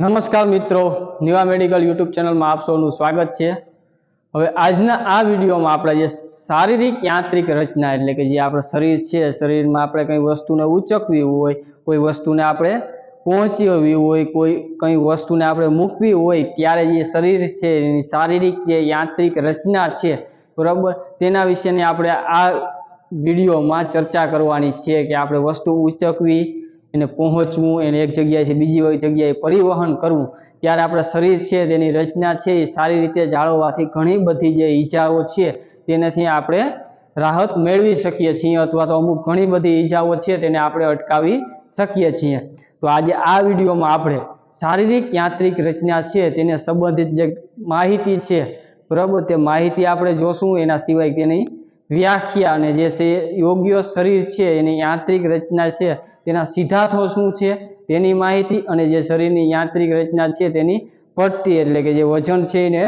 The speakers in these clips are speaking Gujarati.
નમસ્કાર મિત્રો, નિવા મેડિકલ યુટ્યુબ ચેનલમાં આપ સૌનું સ્વાગત છે. હવે આજના આ વિડીયોમાં આપણે જે શારીરિક યાંત્રિક રચના એટલે કે જે આપણું શરીર છે, શરીરમાં આપણે કંઈ વસ્તુને ઉચકવી હોય, કોઈ વસ્તુને આપણે પહોંચવી હોય, કોઈ કંઈ વસ્તુને આપણે મૂકવી હોય, ત્યારે જે શરીર છે, એની શારીરિક જે યાંત્રિક રચના છે, બરાબર? તેના વિશેની આપણે આ વિડીયોમાં ચર્ચા કરવાની છે કે આપણે વસ્તુ ઉચકવી એને પહોંચવું, એને એક જગ્યાએથી બીજી જગ્યાએ પરિવહન કરવું, ત્યારે આપણે શરીર છે, તેની રચના છે, એ સારી રીતે જાળવવાથી ઘણી બધી જે ઈજાઓ છે, તેનાથી આપણે રાહત મેળવી શકીએ છીએ, અથવા તો અમુક ઘણી બધી ઈજાઓ છે, તેને આપણે અટકાવી શકીએ છીએ. તો આજે આ વિડીયોમાં આપણે શારીરિક યાંત્રિક રચના છે, તેને સંબંધિત જે માહિતી છે, બરાબર, તે માહિતી આપણે જોશું, એના સિવાય તેની વ્યાખ્યા અને જે છે યોગ્ય શરીર છે, એની યાંત્રિક રચના છે તેના સિદ્ધાંતો શું છે? તેની માહિતી અને જે શરીરની યાંત્રિક રચના છે તેની પટ્ટી એટલે કે જે વજન છે એને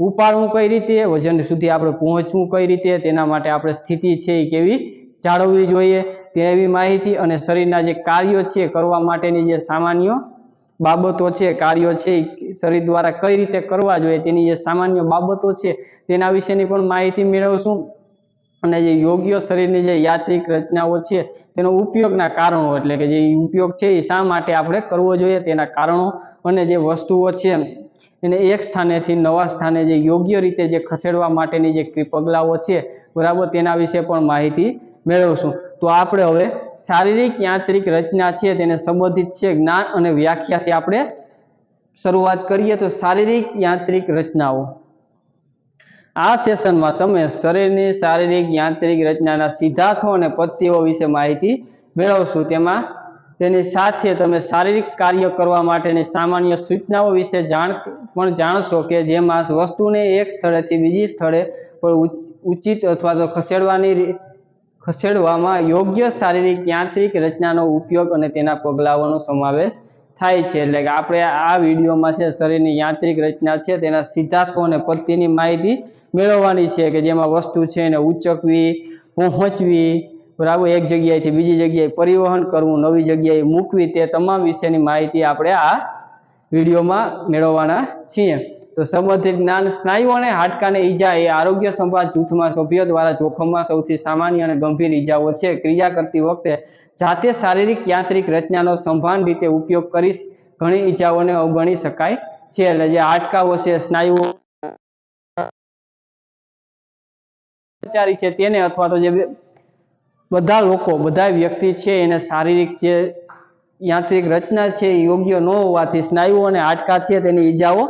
ઉપાડવું કઈ રીતે? વજન સુધી આપણે પહોંચવું કઈ રીતે? તેના માટે આપણે સ્થિતિ છે એ કેવી જાળવવી જોઈએ? તેવી માહિતી અને શરીરના જે કાર્યો છે કરવા માટેની જે સામાન્ય બાબતો છે, કાર્યો છે શરીર દ્વારા કઈ રીતે કરવા જોઈએ? તેની જે સામાન્ય બાબતો છે તેના વિશેની પણ માહિતી મેળવશું. અને જે યોગ્ય શરીરની જે યાત્રિક રચનાઓ છે, તેનો ઉપયોગના કારણો એટલે કે જે ઉપયોગ છે એ શા માટે આપણે કરવો જોઈએ તેના કારણો અને જે વસ્તુઓ છે એને એક સ્થાનેથી નવા સ્થાને જે યોગ્ય રીતે જે ખસેડવા માટેની જે પગલાઓ છે, બરાબર તેના વિશે પણ માહિતી મેળવશું. તો આપણે હવે શારીરિક યાંત્રિક રચના છે તેને સંબંધિત છે જ્ઞાન અને વ્યાખ્યાથી આપણે શરૂઆત કરીએ તો શારીરિક યાંત્રિક રચનાઓ. આ સેશનમાં તમે શરીરની શારીરિક, યાંત્રિક રચનાના સિદ્ધાંતો અને પદ્ધતિઓ વિશે માહિતી મેળવશું. તેમાં તેની સાથે તમે શારીરિક કાર્ય કરવા માટેની સામાન્ય સૂચનાઓ વિશે જાણ, પણ જાણશો કે જેમાં વસ્તુને એક સ્થળેથી બીજી સ્થળે પર ઉચિત અથવા તો ખસેડવાની ખસેડવામાં યોગ્ય શારીરિક, યાંત્રિક રચનાનો ઉપયોગ અને તેના પગલાઓનો સમાવેશ થાય છે. એટલે કે આપણે આ વિડીયોમાં છે શરીરની યાંત્રિક રચના છે તેના સિદ્ધાંતો અને પદ્ધતિની માહિતી મેળવવાની છે કે જેમાં વસ્તુ છે એને ઉચકવી પહોંચવી બરાબર? એક જગ્યાએથી બીજી જગ્યાએ પરિવહન કરવું, નવી જગ્યાએ મૂકવી, તે તમામ વિશેની માહિતી આપણે આ વિડીયોમાં મેળવવાના છીએ. તો સંબંધિત જ્ઞાન સ્નાયુ અને હાડકાને ઈજા એ આરોગ્ય સંભાળ જૂથમાં સભ્યો દ્વારા જોખમમાં સૌથી સામાન્ય અને ગંભીર ઈજાઓ છે. ક્રિયા કરતી વખતે જાતે શારીરિક, યાંત્રિક રચનાનો સંભાન રીતે ઉપયોગ કરી ઘણી ઈજાઓને અવગણી શકાય છે. એટલે જે હાડકાઓ છે, સ્નાયુઓ કર્મચારી છે તેને અથવા તો જે બધા લોકો, બધા વ્યક્તિ છે એને શારીરિક જે યાંત્રિક રચના છે યોગ્ય ન હોવાથી સ્નાયુઓ અને હાડકા છે તેની ઈજાઓ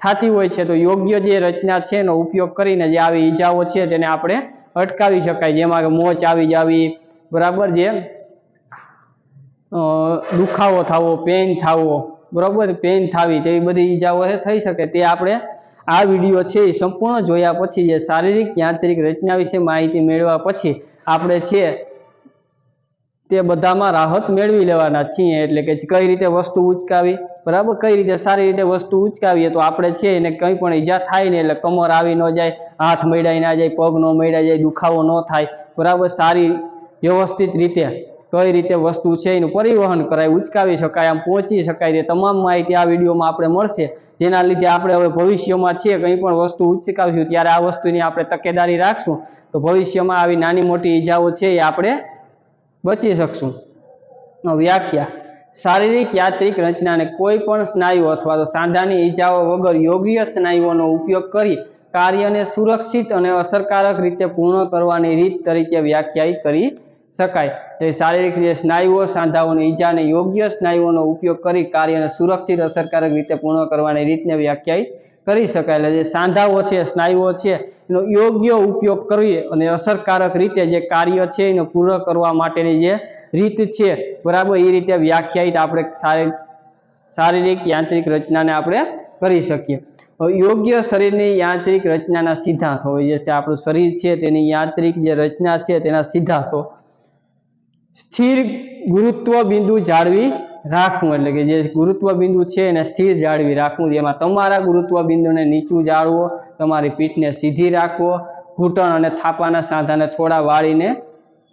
થતી હોય છે. તો યોગ્ય જે રચના છે એનો ઉપયોગ કરીને જે આવી ઈજાઓ છે તેને આપણે અટકાવી શકાય. જેમાં કે મોચ આવી જાવી, બરાબર જે દુખાવો થવો પેન થવો, બરાબર પેન થવી તેવી બધી ઈજાઓ થઈ શકે. તે આપણે આ વીડિયો છે એ સંપૂર્ણ જોયા પછી જે શારીરિક યાંત્રિક રચના વિશે માહિતી મેળવ્યા પછી આપણે છે તે બધામાં રાહત મેળવી લેવાના છીએ. એટલે કે કઈ રીતે વસ્તુ ઉચકાવી, બરાબર? કઈ રીતે સારી રીતે વસ્તુ ઉચકાવીએ તો આપણે છે એને કંઈ પણ ઈજા થાય ને એટલે કમર આવી ન જાય, હાથ મળાઈ ના જાય, પગ ન મળાઈ જાય, દુખાવો ન થાય, બરાબર? સારી વ્યવસ્થિત રીતે કઈ રીતે વસ્તુ છે એનું પરિવહન કરાય, ઉચકાવી શકાય, આમ પહોંચી શકાય તે તમામ માહિતી આ વિડીયોમાં આપણે મળશે. જેના લીધે આપણે હવે ભવિષ્યમાં છીએ, કંઈ પણ વસ્તુ ઉચકાવશું, ત્યારે આ વસ્તુની આપણે તકેદારી રાખશું, તો ભવિષ્યમાં આવી નાની મોટી ઈજાઓ છે એ આપણે બચી શકશું. વ્યાખ્યા. શારીરિક યાત્રિક રચનાને કોઈ પણ સ્નાયુ અથવા તો સાંધાની ઈજાઓ વગર યોગ્ય સ્નાયુઓનો ઉપયોગ કરી કાર્યને સુરક્ષિત અને અસરકારક રીતે પૂર્ણ કરવાની રીત તરીકે વ્યાખ્યાયિત કરી શકાય. એ શારીરિક રીતે સ્નાયુઓ, સાંધાઓની ઈજાને યોગ્ય સ્નાયુઓનો ઉપયોગ કરી કાર્યને સુરક્ષિત, અસરકારક રીતે પૂર્ણ કરવાની રીતને વ્યાખ્યાયિત કરી શકાય. એટલે જે સાંધાઓ છે, સ્નાયુઓ છે, એનો યોગ્ય ઉપયોગ કરીએ અને અસરકારક રીતે જે કાર્ય છે, એને પૂર્ણ કરવા માટેની જે રીત છે, બરાબર એ રીતે વ્યાખ્યાયિત આપણે શારીરિક, યાંત્રિક રચનાને આપણે કરી શકીએ. યોગ્ય શરીરની યાંત્રિક રચનાના સિદ્ધાંતો હોય જે આપણું શરીર છે, તેની યાંત્રિક જે રચના છે, તેના સિદ્ધાંતો. સ્થિર ગુરુત્વ બિંદુ જાળવી રાખવું એટલે કે જે ગુરુત્વ બિંદુ છે એને સ્થિર જાળવી રાખવું. જેમાં તમારા ગુરુત્વ બિંદુને નીચું જાળવો, તમારી પીઠને સીધી રાખવો, ઘૂંટણ અને થાપાના સાંધાને થોડા વાળીને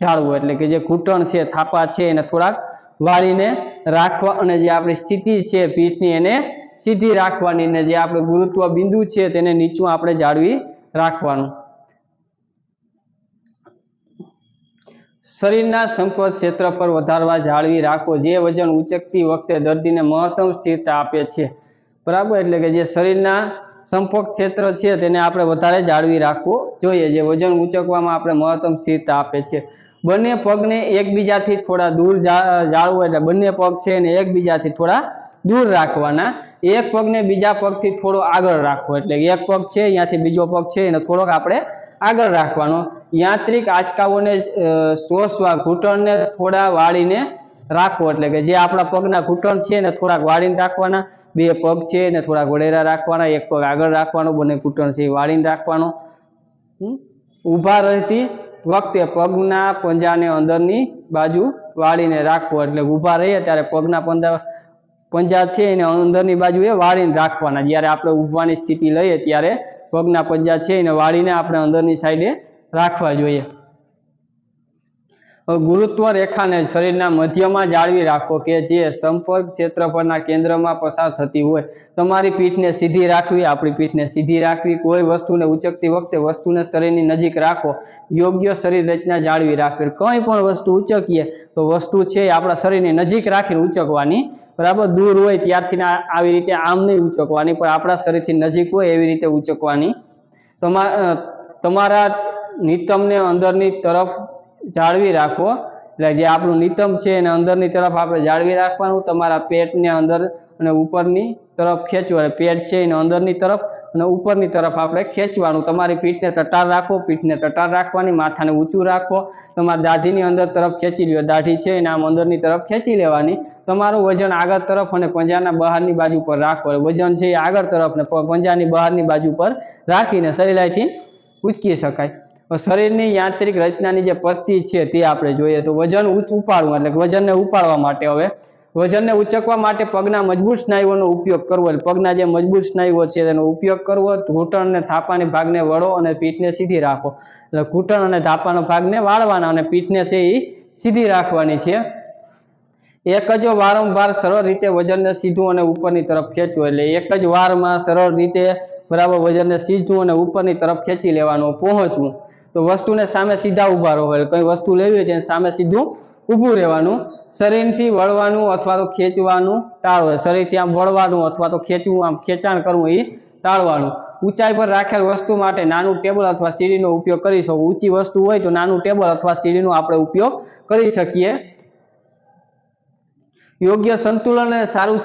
જાળવો. એટલે કે જે ઘૂંટણ છે, થાપા છે, એને થોડાક વાળીને રાખવા અને જે આપણી સ્થિતિ છે, પીઠની એને સીધી રાખવાની. ને જે આપણે ગુરુત્વ બિંદુ છે, તેને નીચું આપણે જાળવી રાખવાનું. શરીરના સંકોચ ક્ષેત્ર પર વધારવા જાળવી રાખો. જે વજન ઉચકતી વખતે દર્દીને મહત્તમ સ્થિરતા આપે છે. બરાબર? એટલે કે જે શરીરના સંપર્ક ક્ષેત્ર છે તેને આપણે વધારે જાળવી રાખવું જોઈએ. જે વજન ઉચકવામાં આપણે મહત્તમ સ્થિરતા આપે છે. બંને પગને એકબીજાથી થોડા દૂર જાળવું એટલે બંને પગ છે એને એકબીજાથી થોડા દૂર રાખવાના. એક પગને બીજા પગથી થોડો આગળ રાખવો. એટલે એક પગ છે, અહીંયાથી બીજો પગ છે, એને થોડોક આપણે આગળ રાખવાનો. યાંત્રિક આંચકાઓને સોસવા ઘૂંટણને થોડા વાળીને રાખવો. એટલે કે જે આપણા પગના ઘૂંટણ છે એને થોડાક વાળીને રાખવાના, બે પગ છે એને થોડાક વળેરા રાખવાના, એક પગ આગળ રાખવાનો, બંને ઘૂંટણ છે એ વાળીને રાખવાનો? ઊભા રહેતી વખતે પગના પંજાને અંદરની બાજુ વાળીને રાખવો. એટલે ઊભા રહીએ ત્યારે પગના પંજા પંજા છે એને અંદરની બાજુએ વાળીને રાખવાના. જ્યારે આપણે ઊભવાની સ્થિતિ લઈએ ત્યારે પગના પંજા છે એને વાળીને આપણે અંદરની સાઈડે રાખવા જોઈએ. ગુરુત્વ રેખાને શરીરના મધ્યમાં જાળવી રાખો કે જે સંપર્ક ક્ષેત્ર પરના કેન્દ્રમાં પસાર થતી હોય. તમારી પીઠને સીધી રાખવી, આપણી પીઠને સીધી રાખવી. કોઈ વસ્તુને ઉચકતી વખતે વસ્તુને શરીરની નજીક રાખો. યોગ્ય શરીર રચના જાળવી રાખવી. કંઈ પણ વસ્તુ ઉચકીએ તો વસ્તુ છે એ આપણા શરીરની નજીક રાખીને ઉચકવાની. બરાબર? દૂર હોય ત્યારથી આવી રીતે આમ નહીં ઉચકવાની, પણ આપણા શરીરથી નજીક હોય એવી રીતે ઉચકવાની. તમા તમારા નિતમને અંદરની તરફ જાળવી રાખો. એટલે જે આપણું નિતમ છે એને અંદરની તરફ આપણે જાળવી રાખવાનું, તમારા પેટને અંદર અને ઉપરની તરફ ખેંચવાનું પેટ છે એને અંદરની તરફ અને ઉપરની તરફ આપણે ખેંચવાનું. તમારી પીઠને ટટાર રાખો, પીઠને ટટાર રાખવાની, માથાને ઊંચું રાખો. તમારા દાઢીની અંદર તરફ ખેંચી લ્યો. દાઢી છે એને આમ અંદરની તરફ ખેંચી લેવાની. તમારું વજન આગળ તરફ અને પંજાના બહારની બાજુ પર રાખો. વજન છે એ આગળ તરફ ને પંજાની બહારની બાજુ પર રાખીને સહેલાઈથી ઉચકી શકાય. શરીરની યાંત્રિક રચનાની જે પદ્ધતિ છે તે આપણે જોઈએ તો વજન ઉપાડવું એટલે વજનને ઉપાડવા માટે હવે. વજનને ઉચકવા માટે પગના મજબૂત સ્નાયુઓનો ઉપયોગ કરવો એટલે પગના જે મજબૂત સ્નાયુઓ છે તેનો ઉપયોગ કરવો, ઘૂંટણ અને થાપાની ભાગને વળો અને પીઠને સીધી રાખો. એટલે ઘૂંટણ અને થાપાનો ભાગને વાળવાના અને પીઠને છે એ સીધી રાખવાની છે. એક જ વારંવાર સરળ રીતે વજનને સીધું અને ઉપરની તરફ ખેંચવું એટલે એક જ વારમાં સરળ રીતે બરાબર વજનને સીધું અને ઉપરની તરફ ખેંચી લેવાનું, પહોંચવું. તો વસ્તુને સામે સીધા ઊભા રહો. એટલે કઈ વસ્તુ લેવી હોય તેને સામે સીધું ઊભું રહેવાનું. શરીરથી વળવાનું અથવા તો ખેંચવાનું ટાળવું શરીરથી આમ વળવાનું અથવા તો ખેંચવું, આમ ખેંચાણ કરવું એ ટાળવાનું. ઊંચાઈ પર રાખેલ વસ્તુ માટે નાનું ટેબલ અથવા સીડીનો ઉપયોગ કરી શકો. ઊંચી વસ્તુ હોય તો નાનું ટેબલ અથવા સીડીનો આપણે ઉપયોગ કરી શકીએ. યોગ્ય સંતુલન અને સારું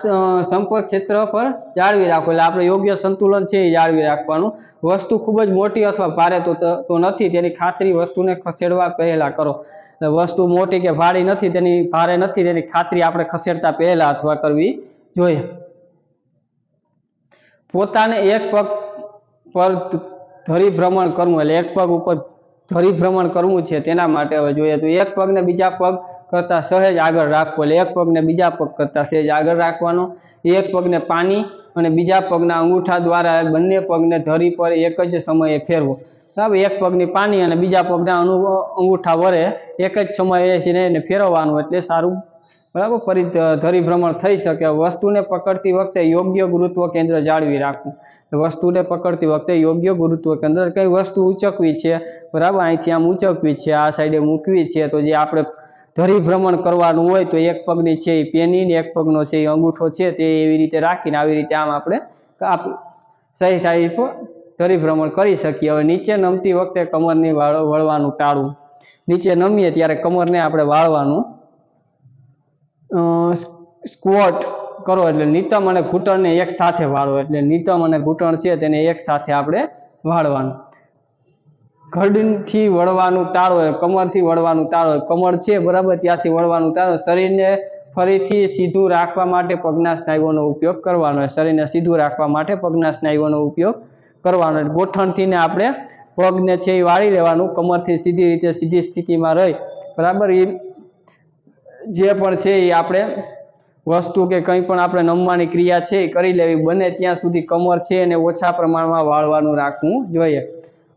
સંપર્ક ક્ષેત્ર પર જાળવી રાખવું. એટલે આપણે યોગ્ય સંતુલન છે એ જાળવી રાખવાનું. વસ્તુ ખૂબ જ મોટી અથવા ભારે તો તો નથી. તેની ખાતરી વસ્તુને ખસેડવા પહેલાં કરો. એટલે વસ્તુ મોટી કે ભારી નથી, તેની ભારે નથી, તેની ખાતરી આપણે ખસેડતા પહેલા અથવા કરવી જોઈએ. પોતાને એક પગ પર ધરી ભ્રમણ કરવું. એટલે એક પગ ઉપર ધરી ભ્રમણ કરવું છે તેના માટે હવે જોઈએ તો એક પગને બીજા પગ કરતાં સહેજ આગળ રાખવો એટલે એક પગને બીજા પગ કરતાં સહેજ આગળ રાખવાનો. એક પગને પાણી અને બીજા પગના અંગૂઠા દ્વારા બંને પગને ધરી પર એક જ સમયે ફેરવો. બરાબર? એક પગની પાણી અને બીજા પગના અંગૂઠા વડે એક જ સમયે એને ફેરવવાનું એટલે સારું. બરાબર? ફરી ધરીભ્રમણ થઈ શકે. વસ્તુને પકડતી વખતે યોગ્ય ગુરુત્વ કેન્દ્ર જાળવી રાખવું. વસ્તુને પકડતી વખતે યોગ્ય ગુરુત્વ કેન્દ્ર. કઈ વસ્તુ ઉચકવી છે? બરાબર? અહીંથી આમ ઉચકવી છે, આ સાઈડે મૂકવી છે. તો જે આપણે ધરી ભ્રમણ કરવાનું હોય તો એક પગની છે એ પેની ને એક પગનો છે એ અંગૂઠો છે, તે એવી રીતે રાખીને આવી રીતે આમ આપણે આપ સહી સાહી ધરીભ્રમણ ધરી ભ્રમણ કરી શકીએ. હવે નીચે નમતી વખતે કમરની વાળ- વળવાનું ટાળવું નીચે નમીએ ત્યારે કમરને આપણે વાળવાનું સ્ક્વોટ કરો એટલે નિતમ અને ઘૂંટણને એક સાથે વાળો. એટલે નિતમ અને ઘૂંટણ છે તેને એક સાથે આપણે વાળવાનું. ઘડથી વળવાનું ટાળો કમરથી વળવાનું ટાળો કમર છે બરાબર, ત્યાંથી વળવાનું ટાળો શરીરને ફરીથી સીધું રાખવા માટે પગના સ્નાયુઓનો ઉપયોગ કરવાનો શરીરને સીધું રાખવા માટે પગના સ્નાયુઓનો ઉપયોગ કરવાનો હોય. ગોઠણથી ને આપણે પગને છે એ વાળી લેવાનું, કમરથી સીધી રીતે સીધી સ્થિતિમાં રહી. બરાબર એ જે પણ છે એ આપણે વસ્તુ કે કંઈ પણ આપણે નમવાની ક્રિયા છે એ કરી લેવી, બને ત્યાં સુધી કમર છે એને ઓછા પ્રમાણમાં વાળવાનું રાખવું જોઈએ.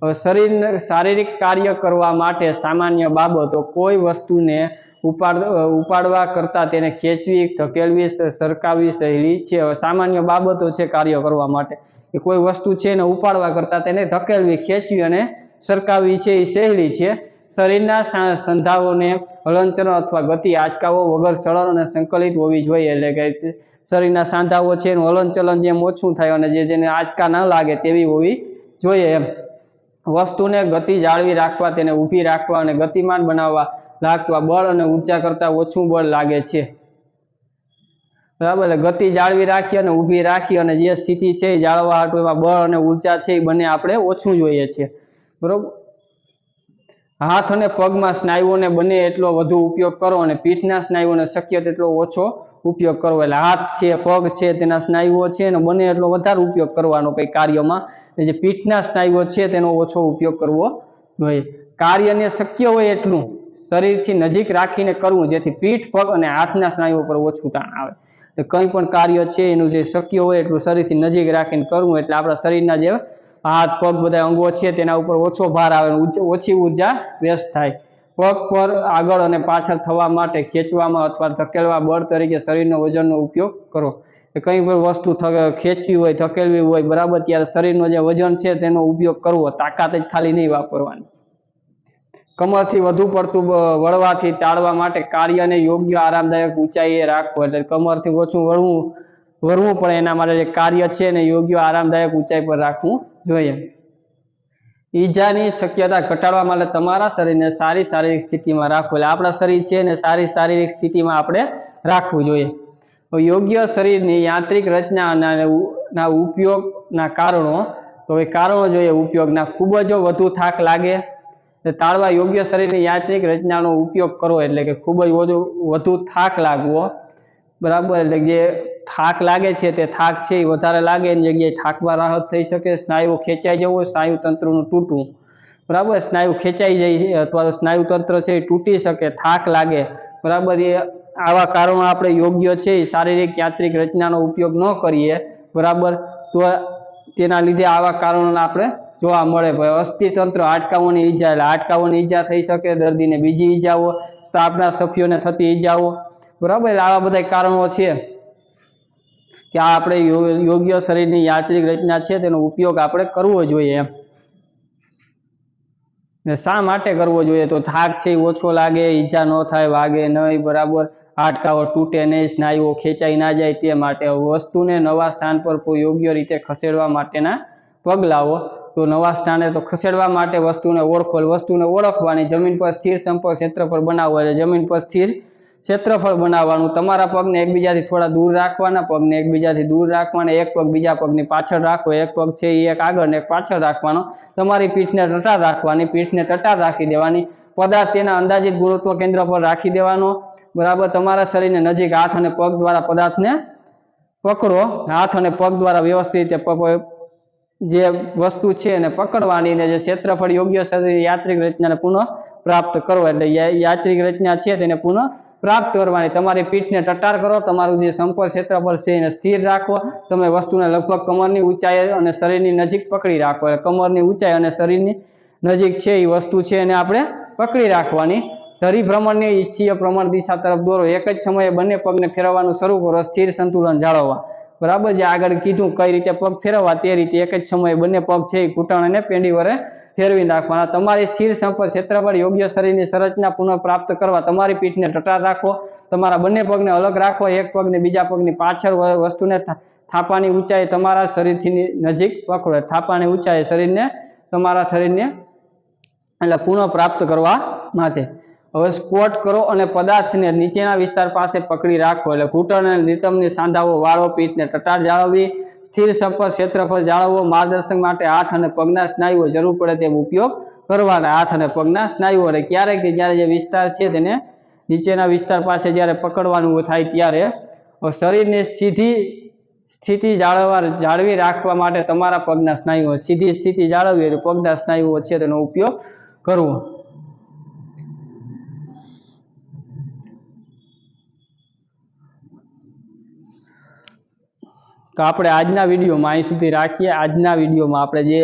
હવે શરીરને શારીરિક કાર્ય કરવા માટે સામાન્ય બાબતો કોઈ વસ્તુને ઉપાડ, ઉપાડવા કરતાં તેને ખેંચવી, ધકેલવી સરકાવી સહેલી છે. સામાન્ય બાબતો છે કાર્ય કરવા માટે. કે કોઈ વસ્તુ છે એને ઉપાડવા કરતાં તેને ધકેલવી, ખેંચવી અને સરકાવવી છે એ સહેલી છે. શરીરના સંધાઓને હલનચલન અથવા ગતિ આંચકાઓ વગર સરળ અને સંકલિત હોવી જોઈએ એટલે કે શરીરના સાંધાઓ છે એનું હલનચલન જેમ ઓછું થાય અને જે જેને આંચકા ન લાગે તેવી હોવી જોઈએ એમ. વસ્તુને ગતિ જાળવી રાખવા, તેને ઊભી રાખવા અને ગતિમાન બનાવવા લાગવા, બળ અને ઊર્જા કરતાં ઓછું બળ લાગે છે. બરાબર? એટલે ગતિ જાળવી રાખી અને ઊભી રાખી અને જે સ્થિતિ છે એ જાળવવા હાટુ એમાં બળ અને ઊર્જા છે એ બંને આપણે ઓછું જોઈએ છે બરોબર? હાથ અને પગમાં સ્નાયુઓને બને એટલો વધુ ઉપયોગ કરો અને પીઠના સ્નાયુઓને શક્ય તેટલો ઓછો ઉપયોગ કરવો એટલે હાથ છે, પગ છે, તેના સ્નાયુઓ છે અને બને એટલો વધારે ઉપયોગ કરવાનો કંઈ કાર્યમાં જે પીઠના સ્નાયુઓ છે તેનો ઓછો ઉપયોગ કરવો જોઈએ. કાર્યને શક્ય હોય એટલું શરીરથી નજીક રાખીને કરવું, જેથી પીઠ, પગ અને હાથના સ્નાયુઓ પર ઓછું તાણ આવે. એટલે કંઈ પણ કાર્ય છે એનું જે શક્ય હોય એટલું શરીરથી નજીક રાખીને કરવું, એટલે આપણા શરીરના જે હાથ, પગ બધા અંગો છે તેના ઉપર ઓછો ભાર આવે ઓછી ઊર્જા વ્યસ્ત થાય. પગ પર આગળ અને પાછળ થવા માટે ખેંચવામાં અથવા ધકેલવા બળ તરીકે શરીરના વજનનો ઉપયોગ કરો. કે કંઈ પણ વસ્તુ ખેંચવી હોય, ધકેલવી હોય, બરાબર, ત્યારે શરીરનો જે વજન છે તેનો ઉપયોગ કરવો, તાકાત જ ખાલી નહીં વાપરવાની. કમરથી વધુ પડતું વળવાથી ટાળવા માટે કાર્યને યોગ્ય આરામદાયક ઊંચાઈએ રાખવું, એટલે કમરથી ઓછું વળવું વળવું પણ એના માટે જે કાર્ય છે એને યોગ્ય આરામદાયક ઊંચાઈ પર રાખવું જોઈએ. ઈજાની શક્યતા ઘટાડવા માટે તમારા શરીરને સારી શારીરિક સ્થિતિમાં રાખવું, એટલે આપણા શરીર છે એને સારી શારીરિક સ્થિતિમાં આપણે રાખવું જોઈએ. યોગ્ય શરીરની યાંત્રિક રચનાના ઉપયોગના કારણો, તો એ કારણો જોઈએ ઉપયોગના. ખૂબ જ વધુ થાક લાગે. તાળવા યોગ્ય શરીરની યાંત્રિક રચનાનો ઉપયોગ કરવો એટલે કે ખૂબ જ વધુ વધુ થાક લાગવો. બરાબર? એટલે જે થાક લાગે છે તે થાક છે એ વધારે લાગે એની જગ્યાએ થાકમાં રાહત થઈ શકે. સ્નાયુ ખેંચાઈ જવું, સ્નાયુ તંત્રનું તૂટવું. બરાબર? સ્નાયુ ખેંચાઈ જાય અથવા સ્નાયુ તંત્ર છે એ તૂટી શકે, થાક લાગે. બરાબર? એ આવા કારણો આપણે યોગ્ય છે શારીરિક, યાંત્રિક રચનાનો ઉપયોગ ન કરીએ. બરાબર? તો તેના લીધે આવા કારણોને આપણે જોવા મળે. ભાઈ અસ્થિતંત્ર હાડકાઓની ઈજા એટલે હાડકાઓની ઈજા થઈ શકે, દર્દીને બીજી ઈજાઓ સ્ટાફના સભ્યોને થતી ઈજાઓ બરાબર? એટલે આવા બધા કારણો છે કે આ આપણે યોગ્ય શરીરની યાંત્રિક રચના છે, તેનો ઉપયોગ આપણે કરવો જોઈએ એમ. ને શા માટે કરવો જોઈએ? તો થાક છે ઓછો લાગે, ઈજા ન થાય, વાગે નહીં, બરાબર? હાડકાઓ તૂટે નહીં, સ્નાયુઓ ખેંચાઈ ના જાય તે માટે વસ્તુને નવા સ્થાન પર કોઈ યોગ્ય રીતે ખસેડવા માટેના પગલાઓ. તો નવા સ્થાને તો ખસેડવા માટે વસ્તુને ઓળખો, વસ્તુને ઓળખવાની જમીન પર સ્થિર સંપર્ક ક્ષેત્રફળ બનાવવો એટલે જમીન પર સ્થિર ક્ષેત્રફળ બનાવવાનું. તમારા પગને એકબીજાથી થોડા દૂર રાખવાના, પગને એકબીજાથી દૂર રાખવાના, એક પગ બીજા પગની પાછળ રાખવો, એક પગ છે એ એક આગળ ને એક પાછળ રાખવાનો. તમારી પીઠને ટટાર રાખવાની, પીઠને ટટાર રાખી દેવાની. પદાર્થ તેના અંદાજિત ગુરુત્વ કેન્દ્ર પર રાખી દેવાનો. બરાબર, તમારા શરીરને નજીક હાથ અને પગ દ્વારા પદાર્થને પકડો. હાથ અને પગ દ્વારા વ્યવસ્થિત જે વસ્તુ છે એને પકડવાની ને જે ક્ષેત્રફળ યોગ્ય શરીર યાત્રિક રચનાને પુનઃ પ્રાપ્ત કરો એટલે યાત્રિક રચના છે તેને પુનઃ પ્રાપ્ત કરવાની. તમારી પીઠને ટટાર કરો, તમારું જે સંપર્ક ક્ષેત્રફળ છે એને સ્થિર રાખો. તમે વસ્તુને લગભગ કમરની ઊંચાઈ અને શરીરની નજીક પકડી રાખો. એટલે કમરની ઊંચાઈ અને શરીરની નજીક છે એ વસ્તુ છે એને આપણે પકડી રાખવાની. ધરી ભ્રમણની ઈચ્છીય પ્રમાણ દિશા તરફ દોરો. એક જ સમયે બંને પગને ફેરવવાનું શરૂ કરો. સ્થિર સંતુલન જાળવવા. બરાબર જે આગળ કીધું કઈ રીતે પગ ફેરવવા તે રીતે એક જ સમયે બંને પગ છે ઘૂંટણ અને પેંડી વડે ફેરવી નાખવાના. તમારી સ્થિર સંપર્ક ક્ષેત્રફળ યોગ્ય શરીરની સંરચના પુનઃ પ્રાપ્ત કરવા. તમારી પીઠને ટટાર રાખો. તમારા બંને પગને અલગ રાખો. એક પગને બીજા પગની પાછળ વસ્તુને થાપાની ઊંચાઈ તમારા શરીરથી નજીક પકડો. થાપાની ઊંચાઈ શરીરને તમારા શરીરને એટલે પુનઃપ્રાપ્ત કરવા માટે. હવે સ્કોટ કરો અને પદાર્થને નીચેના વિસ્તાર પાસે પકડી રાખો એટલે ઘૂંટણ અને નિતમની સાંધાઓ, વાળો પીઠને ટટાર જાળવવી, સ્થિર સંપર્ક ક્ષેત્રફળ જાળવવો, માર્ગદર્શન માટે હાથ અને પગના સ્નાયુઓ જરૂર પડે તેમ ઉપયોગ કરવાના. હાથ અને પગના સ્નાયુઓ અને ક્યારેક જ્યારે જે વિસ્તાર છે તેને નીચેના વિસ્તાર પાસે જ્યારે પકડવાનું થાય ત્યારે શરીરને સીધી સ્થિતિ જાળવવા, જાળવી રાખવા માટે તમારા પગના સ્નાયુઓ સીધી સ્થિતિ જાળવવી એટલે પગના સ્નાયુઓ છે તેનો ઉપયોગ કરવો. તો આપણે આજના વિડીયોમાં અહીં સુધી રાખીએ. આજના વિડીયોમાં આપણે જે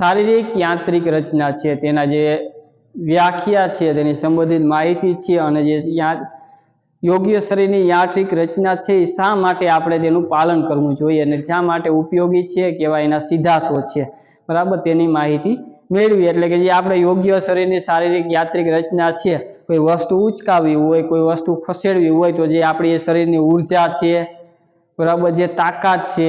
શારીરિક યાંત્રિક રચના છે, તેના જે વ્યાખ્યા છે, તેની સંબંધિત માહિતી છે અને જે યોગ્ય શરીરની યાંત્રિક રચના છે, એ શા માટે આપણે તેનું પાલન કરવું જોઈએ અને શા માટે ઉપયોગી છે કેવા એના સિદ્ધાંતો છે. બરાબર? તેની માહિતી મેળવી. એટલે કે જે આપણે યોગ્ય શરીરની શારીરિક યાંત્રિક રચના છે, કોઈ વસ્તુ ઉચકાવી હોય, કોઈ વસ્તુ ખસેડવી હોય, તો જે આપણી શરીરની ઊર્જા છે બરાબર જે તાકાત છે,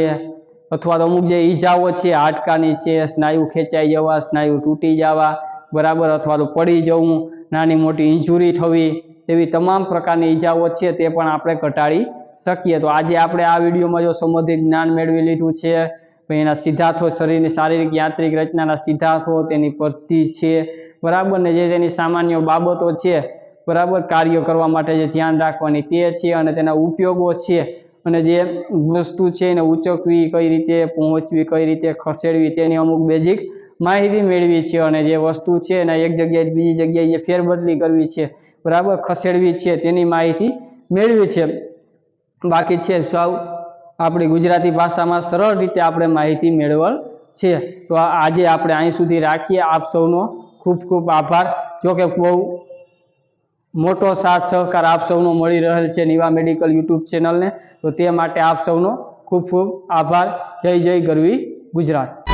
અથવા તો અમુક જે ઈજાઓ છે, હાડકાની છે, સ્નાયુ ખેંચાઈ જવા, સ્નાયુ તૂટી જવા, બરાબર, અથવા તો પડી જવું, નાની મોટી ઇન્જુરી થવી, એવી તમામ પ્રકારની ઈજાઓ છે તે પણ આપણે ઘટાડી શકીએ. તો આજે આપણે આ વિડીયોમાં જો સંબંધિત જ્ઞાન મેળવી લીધું છે એના સિદ્ધાર્થો શરીરની શારીરિક, યાંત્રિક રચનાના સિદ્ધાર્થો તેની પદ્ધતિ છે, બરાબર, ને જે તેની સામાન્ય બાબતો છે, બરાબર, કાર્ય કરવા માટે જે ધ્યાન રાખવાની તે છે અને તેના ઉપયોગો છે અને જે વસ્તુ છે એને ઉચકવી, કઈ રીતે પહોંચવી, કઈ રીતે ખસેડવી, તેની અમુક બેઝિક માહિતી મેળવી છે અને જે વસ્તુ છે એને એક જગ્યાએ બીજી જગ્યાએ ફેરબદલી કરવી છે, બરાબર ખસેડવી છે, તેની માહિતી મેળવી છે. બાકી છે સૌ આપણી ગુજરાતી ભાષામાં સરળ રીતે આપણે માહિતી મેળવલ છે. તો આજે આપણે અહીં સુધી રાખીએ. આપ સૌનો ખૂબ ખૂબ આભાર. જો કે બહુ મોટો સાથ સહકાર આપ સૌનો મળી રહેલ છે નિવા મેડિકલ યુટ્યુબ ચેનલને. તો તે માટે આપ સૌનો ખૂબ ખૂબ આભાર. જય જય ગરવી ગુજરાત.